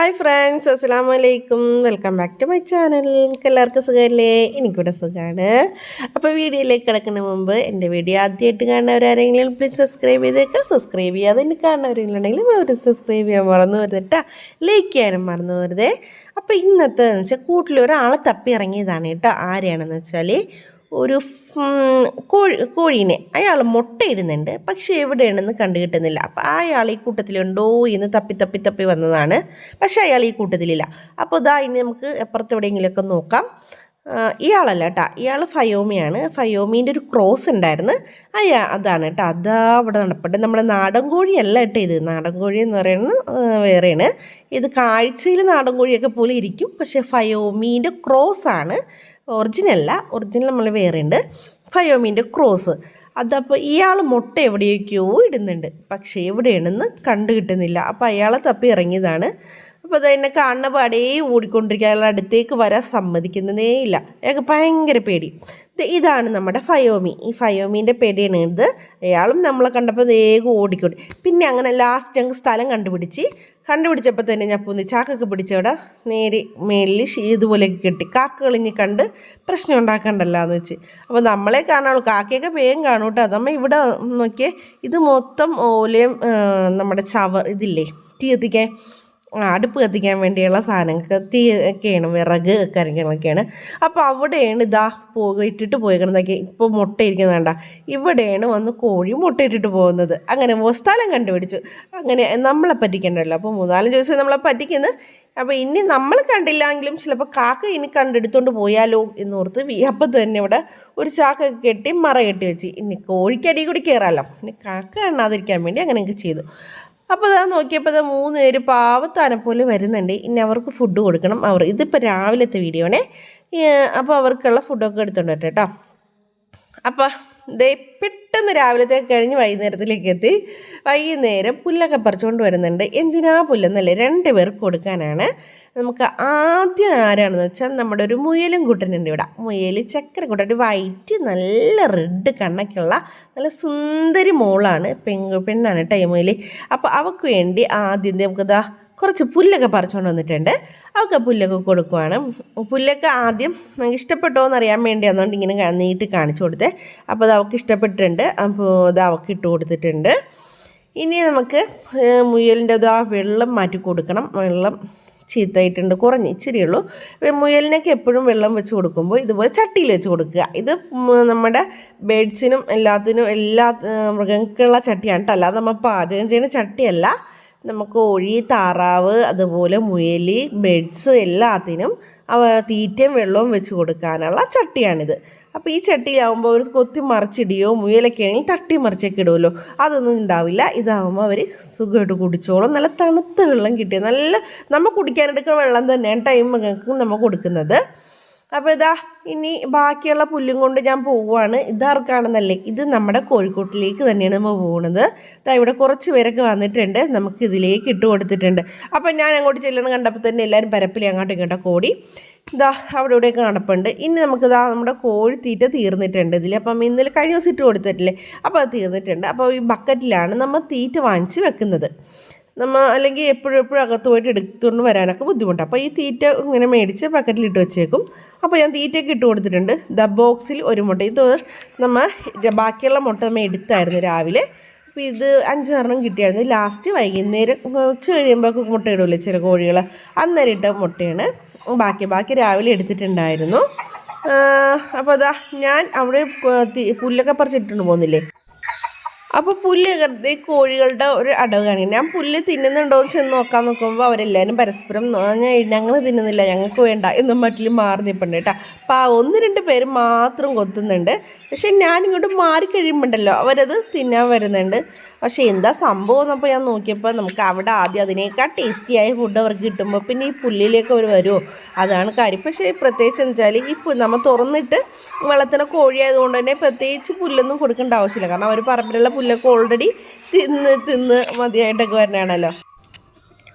Hi friends അസ്സാം വലൈക്കും welcome back to my channel. എനിക്ക് എല്ലാവർക്കും സുഖമല്ലേ എനിക്കിവിടെ സുഖമാണ് അപ്പോൾ വീഡിയോയിലേക്ക് കിടക്കുന്ന മുമ്പ് എന്റെ വീഡിയോ ആദ്യമായിട്ട് കാണുന്നവരാരെങ്കിലും പ്ലീസ് സബ്സ്ക്രൈബ് ചെയ്തേക്കാം. സബ്സ്ക്രൈബ് ചെയ്യാതെ എനിക്ക് കാണുന്നവരെങ്കിലും അവർ സബ്സ്ക്രൈബ് ചെയ്യാൻ മറന്നു വരുതട്ടാ ലൈക്ക് ചെയ്യാനും മറന്നു വരുതേ അപ്പോൾ ഇന്നത്തെ എന്ന് വെച്ചാൽ കൂട്ടിൽ ഒരാളെ തപ്പി ഇറങ്ങിയതാണ് കേട്ടോ ആരെയാണെന്ന് വെച്ചാൽ ഒരു കോഴി കോഴീനെ. അയാൾ മുട്ടയിടുന്നുണ്ട്. പക്ഷേ എവിടെയാണെന്ന് കണ്ടു കിട്ടുന്നില്ല. അപ്പോൾ അയാൾ ഈ കൂട്ടത്തിലുണ്ടോ എന്ന് തപ്പി തപ്പി തപ്പി വന്നതാണ്. പക്ഷേ അയാൾ ഈ കൂട്ടത്തിലില്ല. അപ്പോൾ ഇതാ ഇനി നമുക്ക് എപ്പുറത്ത് എവിടെയെങ്കിലുമൊക്കെ നോക്കാം. ഇയാളല്ല കേട്ടോ ഇയാൾ ഫയോമിയാണ്. ഫയോമീന്റെ ഒരു ക്രോസ് ഉണ്ടായിരുന്നു. അയ്യാ അതാണ് കേട്ടോ അതാ അവിടെ നടപ്പുണ്ട്. നമ്മുടെ നാടൻ കോഴിയല്ല കേട്ടോ ഇത്. നാടൻ കോഴി എന്ന് പറയുന്നത് വേറെയാണ്. ഇത് കാഴ്ചയിൽ നാടൻ കോഴിയൊക്കെ പോലെ ഇരിക്കും. പക്ഷേ ഫയോമീന്റെ ക്രോസ് ആണ്. ഒറിജിനല്ല ഒറിജിനൽ നമ്മൾ വേറെ ഉണ്ട് ഫയോമീന്റെ ക്രോസ്. അതപ്പോൾ ഇയാൾ മുട്ട എവിടെയൊക്കെയോ ഇടുന്നുണ്ട്. പക്ഷേ എവിടെയാണെന്ന് കണ്ടു കിട്ടുന്നില്ല അപ്പോൾ അയാളെ തപ്പി ഇറങ്ങിയതാണ്. അപ്പോൾ അതെന്നെ കാണുന്ന പാടേ ഓടിക്കൊണ്ടിരിക്കുക അയാൾ അടുത്തേക്ക് വരാൻ സമ്മതിക്കുന്നതേ ഇല്ല. അയാൾക്ക് ഭയങ്കര പേടി. ഇതാണ് നമ്മുടെ ഫയോമി. ഈ ഫയോമീന്റെ പേടിയാണ് ഇത്. അയാളും നമ്മളെ കണ്ടപ്പോൾ വേഗം ഓടിക്കൊണ്ട്. പിന്നെ അങ്ങനെ ലാസ്റ്റ് ഞങ്ങൾക്ക് സ്ഥലം കണ്ടുപിടിച്ച്. കണ്ടുപിടിച്ചപ്പോൾ തന്നെ ഞാൻ പൂന്തി ചാക്കൊക്കെ പിടിച്ചവിടെ നേരെ മേലിൽ ഇതുപോലെ കെട്ടി കാക്കകളിഞ്ഞ് കണ്ട് പ്രശ്നം ഉണ്ടാക്കണ്ടല്ലോ എന്ന് വെച്ച്. അപ്പോൾ നമ്മളെ കാണാനുള്ളൂ. കാക്കയൊക്കെ വേഗം കാണും കേട്ടോ. അതമ്മ ഇവിടെ നോക്കിയേ. ഇത് മൊത്തം ഓലയും നമ്മുടെ ചവർ ഇതില്ലേ? തീ അടുപ്പ് കത്തിക്കാൻ വേണ്ടിയുള്ള സാധനങ്ങൾക്ക് തീ ഒക്കെയാണ് വിറക് കാര്യങ്ങളൊക്കെയാണ് അപ്പോൾ അവിടെയാണ് ഇതാ പോയിട്ടിട്ട് പോയിക്കണതൊക്കെ ഇപ്പോൾ മുട്ടയിരിക്കുന്നത് വേണ്ട ഇവിടെയാണ് വന്ന് കോഴി മുട്ടയിട്ടിട്ട് പോകുന്നത്. അങ്ങനെ സ്ഥലം കണ്ടുപിടിച്ചു. അങ്ങനെ നമ്മളെ പറ്റിക്കണ്ടല്ലോ. അപ്പോൾ മൂന്നാലഞ്ച് ദിവസം നമ്മളെ പറ്റിക്കുന്നത് അപ്പോൾ ഇനി നമ്മൾ കണ്ടില്ലെങ്കിലും ചിലപ്പോൾ കാക്ക ഇനി കണ്ടെടുത്തോണ്ട് പോയാലോ എന്നോർത്ത് അപ്പം തന്നെ ഇവിടെ ഒരു ചാക്ക കെട്ടി മറ കെട്ടി വെച്ച്. ഇനി കോഴിക്കടി കൂടി കയറാമല്ലോ ഇനി കാക്ക കാണാതിരിക്കാൻ വേണ്ടി അങ്ങനെയൊക്കെ ചെയ്തു. അപ്പോൾ അതാ നോക്കിയപ്പോൾ അത് മൂന്ന് പേര് പാവത്താനെ പോലെ വരുന്നുണ്ട്. ഇനി അവർക്ക് ഫുഡ് കൊടുക്കണം. അവർ ഇതിപ്പോൾ രാവിലത്തെ വീഡിയോ ആണേ അപ്പോൾ അവർക്കുള്ള ഫുഡൊക്കെ എടുത്തോണ്ട് വരട്ടെ കേട്ടോ അപ്പോൾ ദേ പെട്ടെന്ന് രാവിലത്തെ കഴിഞ്ഞ് വൈകുന്നേരത്തിലേക്ക് എത്തി. വൈകുന്നേരം പുല്ലൊക്കെ പറിച്ചുകൊണ്ട് വരുന്നുണ്ട്. എന്തിനാ പുല്ലെന്നല്ലേ? രണ്ട് പേർക്ക് കൊടുക്കാനാണ്. നമുക്ക് ആദ്യം ആരാണെന്ന് വെച്ചാൽ നമ്മുടെ ഒരു മുയലും കുട്ടനുണ്ട് ഇവിടെ. മുയൽ ചക്കരക്കുട്ടൻ ഒരു വൈറ്റ് നല്ല റെഡ് കണ്ണൊക്കെയുള്ള നല്ല സുന്ദരി മോളാണ് പെങ്ങ് പെണ്ണാണ് കേട്ടോ ഈ മുയൽ അപ്പോൾ അവൾക്ക് വേണ്ടി ആദ്യം നമുക്ക് നമുക്കിതാ കുറച്ച് പുല്ലൊക്കെ പറിച്ചുകൊണ്ട് വന്നിട്ടുണ്ട്. അവൾക്ക് പുല്ലൊക്കെ കൊടുക്കുവാണ്. പുല്ലൊക്കെ ആദ്യം നമുക്ക് ഇഷ്ടപ്പെട്ടോ എന്ന് അറിയാൻ വേണ്ടി അതുകൊണ്ട് ഇങ്ങനെ നീട്ടി കാണിച്ചു കൊടുത്തേ. അപ്പോൾ അത് അവൾക്ക് ഇഷ്ടപ്പെട്ടിട്ടുണ്ട്. അപ്പോൾ അത് അവൾക്ക് ഇട്ട് കൊടുത്തിട്ടുണ്ട്. ഇനി നമുക്ക് മുയലിന്റെ അത് ആ വെള്ളം മാറ്റി കൊടുക്കണം. വെള്ളം ചീത്തയായിട്ടുണ്ട് കുറഞ്ഞ് ഇച്ചിരി ഉള്ളൂ വെ- മുയലിനൊക്കെ എപ്പോഴും വെള്ളം വെച്ച് കൊടുക്കുമ്പോൾ ഇതുപോലെ ചട്ടിയിൽ വെച്ച് കൊടുക്കുക. ഇത് നമ്മുടെ ബേഡ്സിനും എല്ലാത്തിനും എല്ലാ മൃഗങ്ങൾക്കുള്ള ചട്ടിയാണ് കേട്ടോ. അല്ലാതെ നമ്മൾ പാചകം ചെയ്യുന്ന ചട്ടിയല്ല. നമുക്ക് കോഴി താറാവ് അതുപോലെ മുയൽ ബെഡ്സ് എല്ലാത്തിനും തീറ്റയും വെള്ളവും വെച്ച് കൊടുക്കാനുള്ള ചട്ടിയാണിത്. അപ്പോൾ ഈ ചട്ടിയിലാവുമ്പോൾ അവർ കൊത്തി മറിച്ചിടിയോ മുയലൊക്കെ ആണെങ്കിൽ തട്ടി മറിച്ചൊക്കെ ഇടുമല്ലോ അതൊന്നും ഉണ്ടാവില്ല. ഇതാവുമ്പോൾ അവർ സുഖമായിട്ട് കുടിച്ചോളും. നല്ല തണുത്ത വെള്ളം കിട്ടിയ നല്ല നമ്മൾ കുടിക്കാനെടുക്കുന്ന വെള്ളം തന്നെയാണ് ടൈം നമ്മൾ കൊടുക്കുന്നത്. അപ്പോൾ ഇതാ ഇനി ബാക്കിയുള്ള പുല്ലും കൊണ്ട് ഞാൻ പോവുകയാണ്. ഇതാർക്കാണെന്നല്ലേ ഇത് നമ്മുടെ കോഴിക്കോട്ടിലേക്ക് തന്നെയാണ് നമ്മൾ പോകുന്നത് ഇതാ ഇവിടെ കുറച്ച് പേരൊക്കെ വന്നിട്ടുണ്ട്. നമുക്ക് ഇതിലേക്ക് ഇട്ട് കൊടുത്തിട്ടുണ്ട്. അപ്പോൾ ഞാൻ അങ്ങോട്ട് ചെല്ലണം കണ്ടപ്പോൾ തന്നെ എല്ലാവരും പരപ്പിലേ അങ്ങോട്ട് ഇങ്ങോട്ട് ഓടി. ഇതാ അവിടെ ഇവിടെയൊക്കെ നടപ്പുണ്ട് ഇനി നമുക്ക് ഇതാ നമ്മുടെ കോഴി തീറ്റ തീർന്നിട്ടുണ്ട് ഇതിൽ അപ്പം ഇന്നലെ കഴിഞ്ഞ ദിവസം ഇട്ട് കൊടുത്തിട്ടില്ലേ? അപ്പോൾ അത് തീർന്നിട്ടുണ്ട്. അപ്പോൾ ഈ ബക്കറ്റിലാണ് നമ്മൾ തീറ്റ വാങ്ങിച്ച് വെക്കുന്നത്. നമ്മൾ അല്ലെങ്കിൽ എപ്പോഴും എപ്പോഴും അകത്ത് പോയിട്ട് എടുത്തുകൊണ്ട് വരാനൊക്കെ ബുദ്ധിമുട്ടാണ് അപ്പോൾ ഈ തീറ്റ ഇങ്ങനെ മേടിച്ച് ബക്കറ്റിലിട്ട് വെച്ചേക്കും. അപ്പോൾ ഞാൻ തീറ്റയൊക്കെ ഇട്ട് കൊടുത്തിട്ടുണ്ട്. ദ ബോക്സിൽ ഒരു മുട്ട. ഇത് നമ്മൾ ബാക്കിയുള്ള മുട്ട നമ്മൾ എടുത്തായിരുന്നു രാവിലെ. അപ്പോൾ ഇത് അഞ്ചാറെണ്ണം കിട്ടിയായിരുന്നു. ലാസ്റ്റ് വൈകുന്നേരം ഉച്ച കഴിയുമ്പോൾ മുട്ട ഇടുമല്ലോ ചില കോഴികൾ. അന്നേരം ഇട്ട മുട്ടയാണ്. ബാക്കി ബാക്കി രാവിലെ എടുത്തിട്ടുണ്ടായിരുന്നു. അപ്പോൾ അതാ ഞാൻ അവിടെ പുല്ലൊക്കെ പറിച്ചിട്ടുണ്ട് പോകുന്നില്ലേ അപ്പോൾ പുല്ല് കരുതി കോഴികളുടെ ഒരു അടവാണ് ഞാൻ പുല്ല് തിന്നുന്നുണ്ടോ എന്ന് ചെന്ന് നോക്കാൻ നോക്കുമ്പോൾ അവരെല്ലാവരും പരസ്പരം ഞങ്ങൾ തിന്നുന്നില്ല ഞങ്ങൾക്ക് വേണ്ട എന്നും മറ്റിൽ മാറി നിൽപ്പുണ്ട് കേട്ടോ. അപ്പോൾ ആ ഒന്ന് രണ്ട് പേര് മാത്രം കൊത്തുന്നുണ്ട്. പക്ഷെ ഞാനിങ്ങോട്ട് മാറി കഴിയുമ്പോണ്ടല്ലോ അവരത് തിന്നാൻ വരുന്നുണ്ട്. പക്ഷേ എന്താ സംഭവം എന്നപ്പോൾ ഞാൻ നോക്കിയപ്പോൾ നമുക്ക് അവിടെ ആദ്യം അതിനേക്കാൾ ടേസ്റ്റിയായ ഫുഡ് അവർക്ക് കിട്ടുമ്പോൾ പിന്നെ ഈ പുല്ലിലേക്ക് അവർ വരുമോ അതാണ് കാര്യം. പക്ഷേ പ്രത്യേകിച്ച് എന്ന് വെച്ചാൽ ഈ നമ്മൾ തുറന്നിട്ട് വെള്ളത്തിന് കോഴിയായതുകൊണ്ട് തന്നെ പ്രത്യേകിച്ച് പുല്ലൊന്നും കൊടുക്കേണ്ട ആവശ്യമില്ല. കാരണം അവർ പറമ്പിലുള്ള പുല്ലൊക്കെ ഓൾറെഡി തിന്ന് തിന്ന് മതിയായിട്ടൊക്കെ വരണാണല്ലോ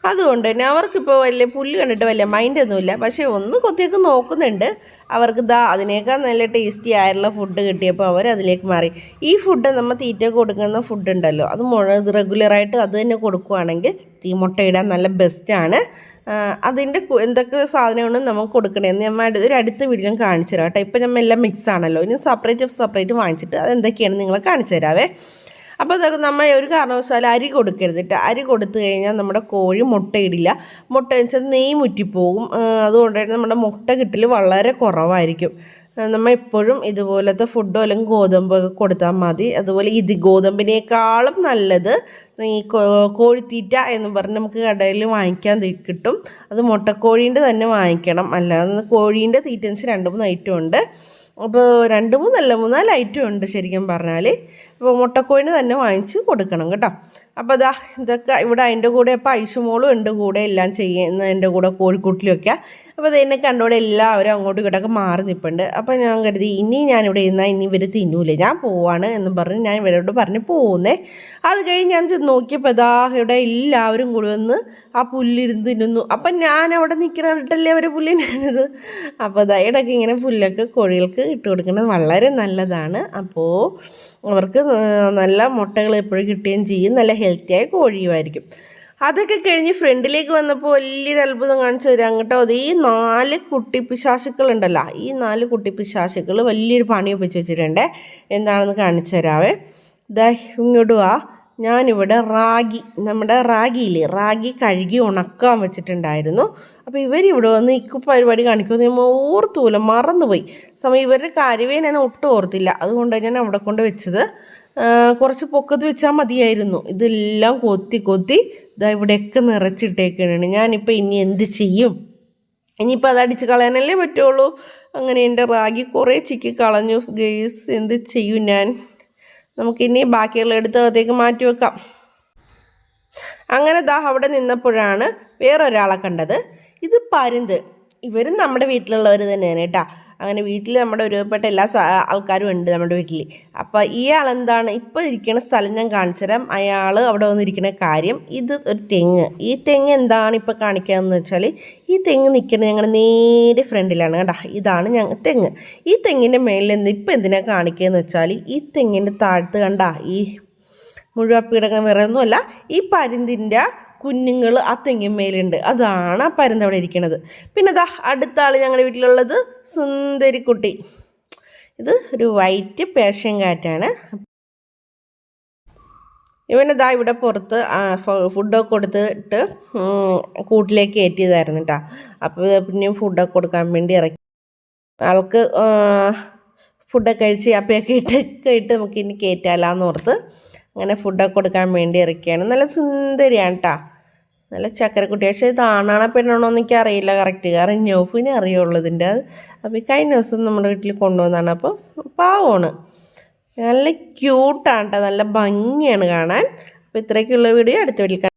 അതുകൊണ്ട് തന്നെ അവർക്കിപ്പോൾ വലിയ പുല്ല് കണ്ടിട്ട് വലിയ മൈൻഡൊന്നുമില്ല പക്ഷേ ഒന്ന് കൊത്തിയൊക്കെ നോക്കുന്നുണ്ട്. അവർക്ക് ദാ അതിനേക്കാൾ നല്ല ടേസ്റ്റി ആയിട്ടുള്ള ഫുഡ് കിട്ടിയപ്പോൾ അവർ അതിലേക്ക് മാറി. ഈ ഫുഡ് നമ്മൾ തീറ്റ കൊടുക്കുന്ന ഫുഡ് ഉണ്ടല്ലോ. അത് മുഴ റെഗുലറായിട്ട് അത് തന്നെ കൊടുക്കുവാണെങ്കിൽ തീ ഇടാൻ നല്ല ബെസ്റ്റാണ് അതിന്റെ എന്തൊക്കെ സാധനമാണ് നമുക്ക് കൊടുക്കണേന്ന് നമ്മൾ ഒരു അടുത്ത വീഡിയോ കാണിച്ചു തരാം കേട്ടോ. ഇപ്പം നമ്മൾ എല്ലാം മിക്സ് ആണല്ലോ. ഇനി സെപ്പറേറ്റ് സെപ്പറേറ്റ് വാങ്ങിച്ചിട്ട് അതെന്തൊക്കെയാണ് നിങ്ങളെ കാണിച്ചു തരാവേ അപ്പോൾ അതൊക്കെ നമ്മൾ ഒരു കാരണവശാലും അരി കൊടുക്കരുത് കേട്ടോ അരി കൊടുത്തു കഴിഞ്ഞാൽ നമ്മുടെ കോഴി മുട്ടയിടില്ല. മുട്ട വെച്ചാൽ നെയ് മുറ്റിപ്പോകും. അതുകൊണ്ട് തന്നെ നമ്മുടെ മുട്ട കിട്ടൽ വളരെ കുറവായിരിക്കും. നമ്മൾ എപ്പോഴും ഇതുപോലത്തെ ഫുഡോ അല്ലെങ്കിൽ ഗോതമ്പ് കൊടുത്താൽ മതി. അതുപോലെ ഇത് ഗോതമ്പിനേക്കാളും നല്ലത് ഈ കോഴിത്തീറ്റ എന്ന് പറഞ്ഞ് നമുക്ക് കടയിൽ വാങ്ങിക്കാൻ കിട്ടും. അത് മുട്ടക്കോഴീന്റെ തന്നെ വാങ്ങിക്കണം. അല്ലാതെ കോഴീന്റെ തീറ്റൻസ് രണ്ട് മൂന്ന് ഐറ്റം ഉണ്ട്. അപ്പോൾ രണ്ട് മൂന്നല്ല മൂന്നാൽ ഐറ്റം ഉണ്ട് ശരിക്കും പറഞ്ഞാൽ അപ്പോൾ മുട്ടക്കോഴിന് തന്നെ വാങ്ങിച്ച് കൊടുക്കണം കേട്ടോ. അപ്പോൾ അതാ ഇതൊക്കെ ഇവിടെ അതിന്റെ കൂടെ ഇപ്പോൾ ഐശുമോളും ഉണ്ട് കൂടെ എല്ലാം ചെയ്യുന്ന ചെയ്യുന്നതിന്റെ കൂടെ കോഴിക്കൂട്ടിലൊക്കെ. അപ്പോൾ അതെന്നെ കണ്ടോടെ എല്ലാവരും അങ്ങോട്ടും ഇങ്ങോട്ടൊക്കെ മാറി നിൽപ്പുണ്ട് അപ്പോൾ ഞാൻ കരുതി ഇനി ഞാനിവിടെ ഇരുന്നാൽ ഇനി ഇവർ തിന്നൂലേ. ഞാൻ പോവാണ് എന്ന് പറഞ്ഞ് ഞാൻ ഇവരോട് പറഞ്ഞ് പോകുന്നേ അത് കഴിഞ്ഞ് ഞാൻ നോക്കിയപ്പോൾ ഇതാ ഇവിടെ എല്ലാവരും കൂടി വന്ന് ആ പുല്ലിരുന്ന് തിന്നുന്നു. അപ്പം ഞാൻ അവിടെ നിൽക്കണിട്ടല്ലേ അവർ പുല്ലിനത് അപ്പോൾ ഇതാ ഇടയ്ക്ക് ഇങ്ങനെ പുല്ലൊക്കെ കോഴികൾക്ക് ഇട്ട് കൊടുക്കുന്നത് വളരെ നല്ലതാണ്. അപ്പോൾ അവർക്ക് നല്ല മുട്ടകൾ എപ്പോഴും കിട്ടുകയും ചെയ്യും. നല്ല ഹെൽത്തിയായ കോഴിയുമായിരിക്കും. അതൊക്കെ കഴിഞ്ഞ് ഫ്രണ്ടിലേക്ക് വന്നപ്പോൾ വലിയൊരു അത്ഭുതം കാണിച്ചു തരാം കേട്ടോ. അത് ഈ നാല് കുട്ടി ഉണ്ടല്ലോ ഈ നാല് കുട്ടിപ്പിശാശുക്കൾ വലിയൊരു പണി ഒപ്പിച്ച് വെച്ചിട്ടുണ്ട്. എന്താണെന്ന് കാണിച്ചു തരാവേ. ദ ഇങ്ങോട്ട് വാ. ഞാനിവിടെ റാഗി നമ്മുടെ റാഗിയില്ലേ റാഗി കഴുകി ഉണക്കാൻ വെച്ചിട്ടുണ്ടായിരുന്നു. അപ്പോൾ ഇവരിവിടെ വന്ന് ഇക്കു പരിപാടി കാണിക്കുമെന്ന് ഞാൻ ഓർത്തൂല മറന്നുപോയി. സമയം ഇവരുടെ കാര്യമേ ഞാൻ ഒട്ടും ഓർത്തില്ല. അതുകൊണ്ട് ഞാൻ അവിടെ കൊണ്ട് വെച്ചത്. കുറച്ച് പൊക്കത്ത് വെച്ചാൽ മതിയായിരുന്നു. ഇതെല്ലാം കൊത്തി കൊത്തി ഇതാ ഇവിടെയൊക്കെ നിറച്ചിട്ടേക്കാണ് ഞാനിപ്പോൾ ഇനി എന്ത് ചെയ്യും? ഇനിയിപ്പോൾ അത് അടിച്ച് കളയാനല്ലേ പറ്റുള്ളൂ? അങ്ങനെ എന്റെ റാഗി കുറേ ചിക്കി കളഞ്ഞു. ഗെയ്സ് എന്ത് ചെയ്യും ഞാൻ? നമുക്കിനി ബാക്കിയുള്ള എടുത്ത് അകത്തേക്ക് മാറ്റി വെക്കാം. അങ്ങനെ ദാ അവിടെ നിന്നപ്പോഴാണ് വേറൊരാളെ കണ്ടത്. ഇത് പരുന്ത്. ഇവരും നമ്മുടെ വീട്ടിലുള്ളവർ തന്നെയാണ് കേട്ടോ. അങ്ങനെ വീട്ടിൽ നമ്മുടെ ഒരുപാട് എല്ലാ ആൾക്കാരും ഉണ്ട് നമ്മുടെ വീട്ടിൽ അപ്പോൾ ഇയാൾ എന്താണ് ഇപ്പോൾ ഇരിക്കുന്ന സ്ഥലം ഞാൻ കാണിച്ചുതരാം. അയാൾ അവിടെ വന്നിരിക്കുന്ന കാര്യം. ഇത് ഒരു തെങ്ങ്. ഈ തെങ്ങ് എന്താണ് ഇപ്പോൾ കാണിക്കാമെന്ന് വെച്ചാൽ ഈ തെങ്ങ് നിൽക്കുന്നത് ഞങ്ങളുടെ നേരെ ഫ്രണ്ടിലാണ്. കേട്ടോ ഇതാണ് ഞങ്ങൾ തെങ്ങ്. ഈ തെങ്ങിന്റെ മേളിൽ നിന്ന് ഇപ്പോൾ എന്തിനാണ് കാണിക്കുകയെന്ന് വെച്ചാൽ ഈ തെങ്ങിന്റെ താഴത്ത് കണ്ട? ഈ മുഴുവപ്പിടകം വേറെ ഒന്നുമല്ല. ഈ പരുന്തിന്റെ കുഞ്ഞുങ്ങൾ ആ തെങ്ങിന്മേലുണ്ട് അതാണ് ആ പരുന്ത് അവിടെ ഇരിക്കുന്നത് പിന്നെ ദാ അടുത്ത ആൾ ഞങ്ങളുടെ വീട്ടിലുള്ളത് സുന്ദരിക്കുട്ടി. ഇത് ഒരു വൈറ്റ് പേർഷ്യൻ കാറ്റാണ്. ഇവനെ ദാ ഇവിടെ പുറത്ത് ഫുഡൊക്കെ കൊടുത്തിട്ട് കൂട്ടിലേക്ക് കയറ്റിയതായിരുന്നു കേട്ടോ അപ്പോൾ പിന്നെയും ഫുഡൊക്കെ കൊടുക്കാൻ വേണ്ടി ഇറക്കി. ആൾക്ക് ഫുഡൊക്കെ കഴിച്ച് അപ്പയൊക്കെ ഇട്ട് ഇട്ട് നമുക്ക് ഇനി കയറ്റാലാന്ന് ഓർത്ത്. അങ്ങനെ ഫുഡൊക്കെ കൊടുക്കാൻ വേണ്ടി ഇറക്കിയാണ്. നല്ല സുന്ദരിയാണ് കേട്ടോ നല്ല ചക്കരക്കുട്ടി. പക്ഷേ ഇത് ആണാണോ പെണ്ണാണോ എന്ന് എനിക്ക് അറിയില്ല കറക്റ്റ് കാരണം ഞോഫിനെ അറിയുള്ളൂ ഇതിന്റെ. അപ്പോൾ ഈ കഴിഞ്ഞ ദിവസം നമ്മുടെ വീട്ടിൽ കൊണ്ടുവന്നതാണ്. അപ്പോൾ പാവമാണ്. നല്ല ക്യൂട്ടാണ് കേട്ടോ നല്ല ഭംഗിയാണ് കാണാൻ. അപ്പോൾ ഇത്രയൊക്കെയുള്ള വീഡിയോ അടുത്ത വീട്ടിൽ